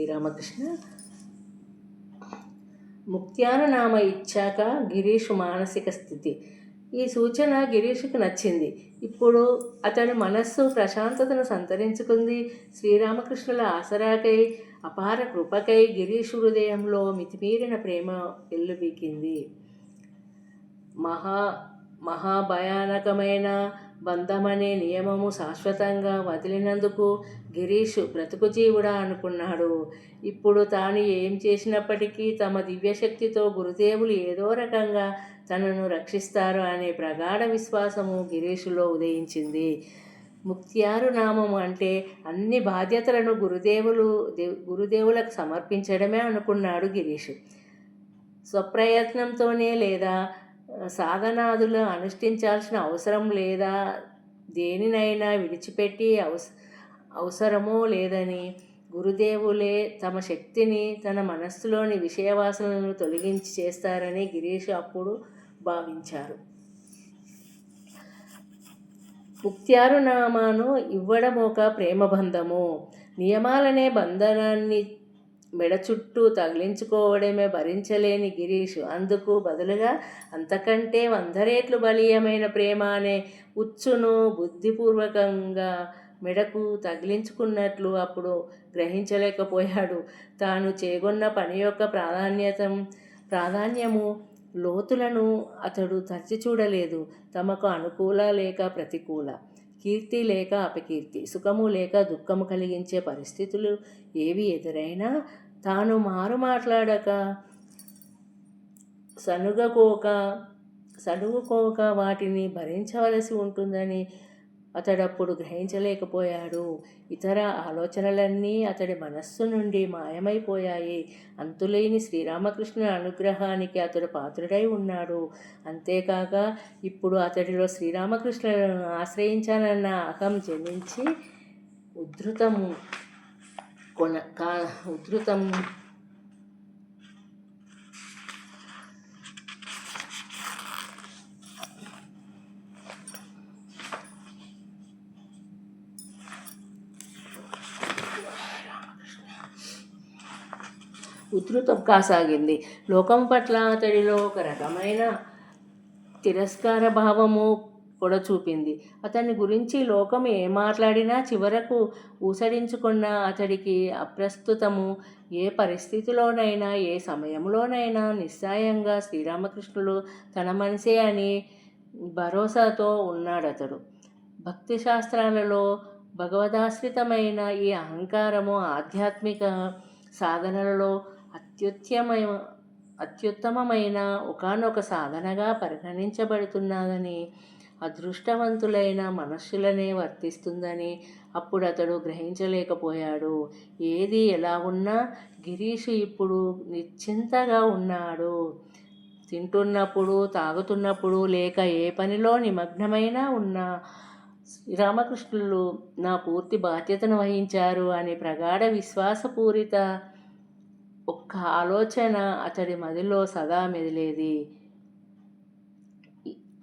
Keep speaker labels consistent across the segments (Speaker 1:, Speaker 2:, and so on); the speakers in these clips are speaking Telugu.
Speaker 1: శ్రీరామకృష్ణ ముక్త్యాననామ ఇచ్చాక గిరీషు మానసిక స్థితి. ఈ సూచన గిరీషుకు నచ్చింది. ఇప్పుడు అతని మనస్సు ప్రశాంతతను సంతరించుకుంది. శ్రీరామకృష్ణుల ఆసరాకై అపార కృపకై గిరీషు హృదయంలో మితిమీరిన ప్రేమ ఎల్లుబీకింది మహా మహాభయానకమైన బంధమనే నియమము శాశ్వతంగా వదిలినందుకు గిరీష్ బ్రతుకు జీవుడా అనుకున్నాడు. ఇప్పుడు తాను ఏం చేసినప్పటికీ తమ దివ్యశక్తితో గురుదేవులు ఏదో రకంగా తనను రక్షిస్తారు అనే ప్రగాఢ విశ్వాసము గిరీషులో ఉదయించింది. ముక్త్యారు నామము అంటే అన్ని బాధ్యతలను గురుదేవులు గురుదేవులకు సమర్పించడమే అనుకున్నాడు గిరీష్. స్వప్రయత్నంతోనే లేదా సాధనాదులు అనుష్ఠించాల్సిన అవసరం లేదా? దేనినైనా విడిచిపెట్టి అవస అవసరమో లేదని గురుదేవులే తమ శక్తిని తన మనస్సులోని విషయవాసనలను తొలగించి చేస్తారని గిరీష్ అప్పుడు భావించారు. ముక్త్యారునామాను ఇవ్వడం ఒక ప్రేమబంధము. నియమాలనే బంధనాన్ని మెడ చుట్టూ తగిలించుకోవడమే భరించలేని గిరీష్. అందుకు బదులుగా అంతకంటే వంద రేట్లు బలీయమైన ప్రేమ అనే ఉచ్చును బుద్ధిపూర్వకంగా మెడకు తగిలించుకున్నట్లు అప్పుడు గ్రహించలేకపోయాడు. తాను చేగొన్న పని యొక్క ప్రాధాన్యత ప్రాధాన్యము లోతులను అతడు తరిచి చూడలేదు. తమకు అనుకూల లేక ప్రతికూల. కీర్తి లేక అపకీర్తి సుఖము లేక దుఃఖము కలిగించే పరిస్థితులు ఏవి ఎదురైనా తాను మారు మాట్లాడక సనుగకోక సనుగుకోక వాటిని భరించవలసి ఉంటుందని అతడప్పుడు గ్రహించలేకపోయాడు. ఇతర ఆలోచనలన్నీ అతడి మనస్సు నుండి మాయమైపోయాయి. అంతులేని శ్రీరామకృష్ణ అనుగ్రహానికి అతడు పాత్రుడై ఉన్నాడు. అంతేకాక ఇప్పుడు అతడిలో శ్రీరామకృష్ణులను ఆశ్రయించానన్న అహం జనించి ఉద్ధృతము కొన కా ఉద్ధృతం ఉధృతం కాసాగింది. లోకం పట్ల అతడిలో ఒక రకమైన తిరస్కార భావము కూడా చూపింది. అతని గురించి లోకం ఏ మాట్లాడినా చివరకు ఊసడించుకున్న అతడికి అప్రస్తుతము. ఏ పరిస్థితిలోనైనా ఏ సమయంలోనైనా నిస్సాయంగా శ్రీరామకృష్ణులు తన మనసే అని భరోసాతో ఉన్నాడతడు. భక్తి శాస్త్రాలలో భగవదాశ్రితమైన ఈ అహంకారము ఆధ్యాత్మిక సాధనలలో అత్యుత్తమ అత్యుత్తమమైన ఒకనొక సాధనగా పరిగణించబడుతున్నదని అదృష్టవంతులైన మనుష్యులనే వర్తిస్తుందని అప్పుడు అతడు గ్రహించలేకపోయాడు. ఏది ఎలా ఉన్నా గిరీష్ ఇప్పుడు నిశ్చింతగా ఉన్నాడు. తింటున్నప్పుడు తాగుతున్నప్పుడు లేక ఏ పనిలో నిమగ్నమైనా ఉన్నా శ్రీరామకృష్ణులు నా పూర్తి బాధ్యతను వహించారు అనే ప్రగాఢ విశ్వాసపూరిత ఒక్క ఆలోచన అతడి మదిలో సదా మెదిలేది.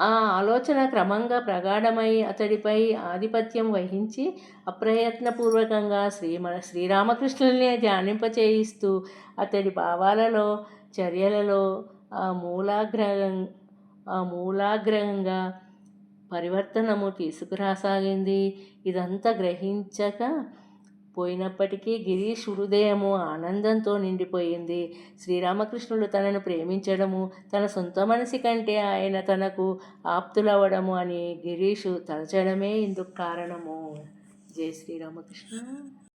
Speaker 1: ఆ ఆలోచన క్రమంగా ప్రగాఢమై అతడిపై ఆధిపత్యం వహించి అప్రయత్నపూర్వకంగా శ్రీమ శ్రీరామకృష్ణుల్ని ధ్యానింపచేయిస్తూ అతడి భావాలలో చర్యలలో ఆ మూలాగ్రహం ఆ మూలాగ్రహంగా పరివర్తనము తీసుకురాసాగింది. ఇదంతా గ్రహించక పోయినప్పటికీ గిరీష్ హృదయము ఆనందంతో నిండిపోయింది. శ్రీరామకృష్ణుడు తనను ప్రేమించడము తన సొంత మనసి కంటే ఆయన తనకు ఆప్తులవ్వడము అని గిరీషు తలచడమే ఇందుకు కారణము. జై శ్రీరామకృష్ణ.